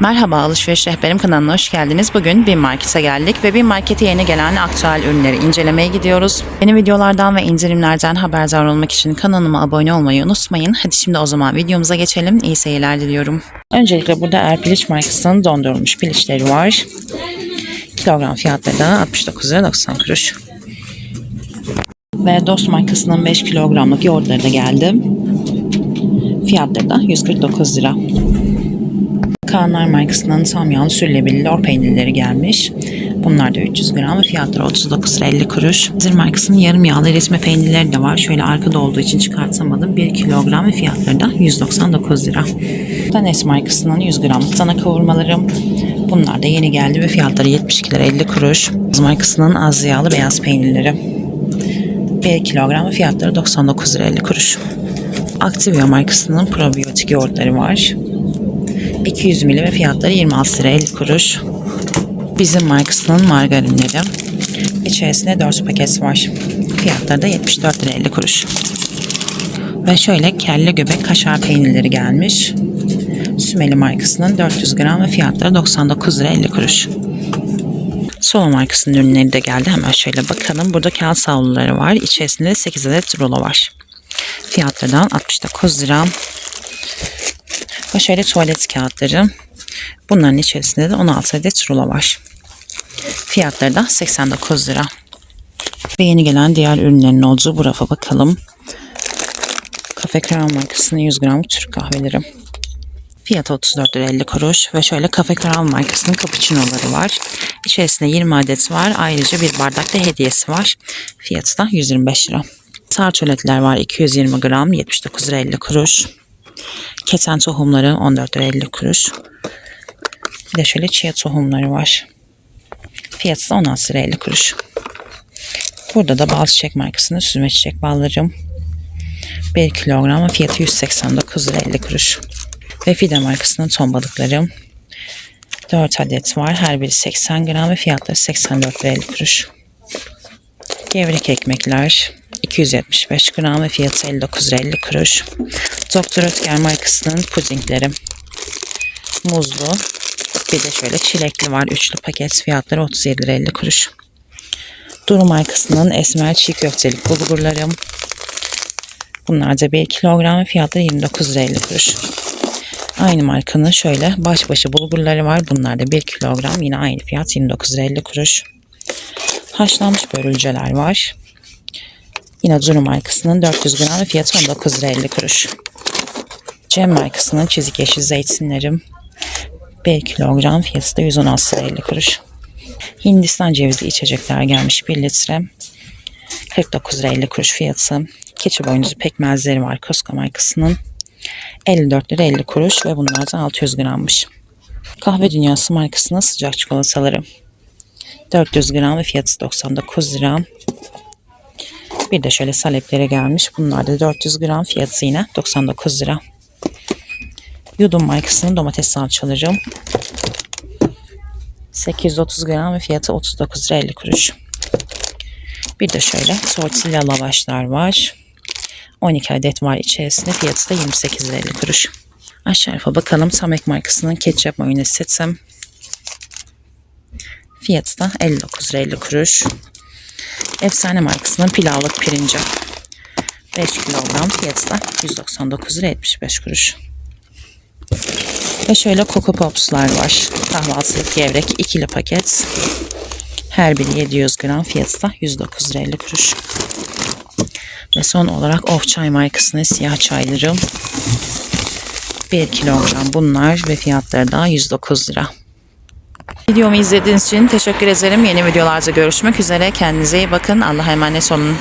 Merhaba Alışveriş Rehberim kanalına hoş geldiniz. Bugün bir markete geldik ve bir markete yeni gelen aktüel ürünleri incelemeye gidiyoruz. Yeni videolardan ve indirimlerden haberdar olmak için kanalıma abone olmayı unutmayın. Hadi şimdi o zaman videomuza geçelim. İyi seyirler diliyorum. Öncelikle burada Erpiliç markasının dondurulmuş piliçleri var. Kilogram fiyatları da 69 lira 90 kuruş. Ve Dost markasının 5 kilogramlık yoğurtları da geldi. Fiyatları da 149 lira. Kaanlar markasının tam yağlı sürülebilir lor peynirleri gelmiş. Bunlar da 300 gram ve fiyatları 39 lira 50 kuruş. Zir markasının yarım yağlı eritme peynirleri de var. Şöyle arkada olduğu için çıkartamadım. 1 kilogram ve fiyatları da 199 lira. Danes markasının 100 gramlık dana kavurmaları. Bunlar da yeni geldi ve fiyatları 72 lira 50 kuruş. Z markasının az yağlı beyaz peynirleri. 1 kilogram ve fiyatları 99 lira 50 kuruş. Activia markasının probiyotik yoğurtları var. 200 ml ve fiyatları 26 lira 50 kuruş. Bizim markasının margarinleri. İçerisinde 4 paket var. Fiyatları da 74 lira 50 kuruş. Ve şöyle kelle göbek kaşar peynirleri gelmiş. Sümeli markasının 400 gram ve fiyatları 99 lira 50 kuruş. Solo markasının ürünleri de geldi. Hemen şöyle bakalım. Burada kağıt savluları var. İçerisinde 8 adet rulo var. Fiyatlardan 69 lira. Ve şöyle tuvalet kağıtları. Bunların içerisinde de 16 adet rulo var. Fiyatları da 89 lira. Ve yeni gelen diğer ürünlerin olduğu bu rafa bakalım. Kafe Crown markasının 100 gram Türk kahveleri. Fiyatı 34 lira 50 kuruş ve şöyle Cafe Crown markasının cappuccino'ları var. İçerisinde 20 adet var. Ayrıca bir bardak da hediyesi var. Fiyatı da 125 lira. Tarçoletler var 220 gram 79 lira 50 kuruş. Keten tohumları 14 lira 50 kuruş. Bir de şöyle chia tohumları var. Fiyatı da 16 lira 50 kuruş. Burada da bal çiçek markasının süzme çiçek ballarım. 1 kilogram fiyatı 189 lira 50 kuruş. Ve Fide markasının ton balıkları. 4 adet var. Her biri 80 gram ve fiyatları 84 lira 50 kuruş. Gevrek ekmekler 275 gram ve fiyatı 59 lira 50 kuruş. Doktor Ötker markasının pudingleri. Muzlu. Bir de şöyle çilekli var. Üçlü paket fiyatları 37 lira 50 kuruş. Duru markasının esmer çiğ köftelik bulgurları. Bunlar da 1 kilogram fiyatları 29 lira 50 kuruş. Aynı markanın şöyle baş başı bulgurları var. Bunlar da 1 kilogram. Yine aynı fiyat 29 lira 50 kuruş. Haşlanmış börülceler var. Yine Duru markasının 400 gram ve fiyatı 19 lira 50 kuruş. Cem markasının çizik yeşil zeytinlerim 1 kilogram fiyatı da 116 lira 50 kuruş. Hindistan cevizli içecekler gelmiş 1 litre. 49 lira 50 kuruş fiyatı. Keçi boynuzu pekmezleri var Costco markasının. 54 lira 50 kuruş ve bunlardan 600 grammış. Kahve Dünyası markasının sıcak çikolataları. 400 gram ve fiyatı 99 lira. Bir de şöyle saleplere gelmiş. Bunlar da 400 gram fiyatı yine 99 lira. Yudum markasının domates salçaları. 830 gram ve fiyatı 39 lira 50 kuruş. Bir de şöyle tortilla lavaşlar var. 12 adet var içerisinde. Fiyatı da 28 lira 50 kuruş. Aşağı tarafa bakalım. Samek markasının ketçap mayonez setim. Fiyatı da 59 lira 50 kuruş. Efsane markasının pilavlık pirinci. 5 kilogram fiyatı da 199 lira 75 kuruş. Ve şöyle Coco Pops'lar var. Kahvaltılık gevrek ikili paket. Her biri 700 gram fiyatı da 109 lira 50 kuruş. Ve son olarak Of Çay markasının siyah çayları. 1 kilogram bunlar ve fiyatları da 109 lira. Videomu izlediğiniz için teşekkür ederim. Yeni videolarda görüşmek üzere. Kendinize iyi bakın. Allah'a emanet olun.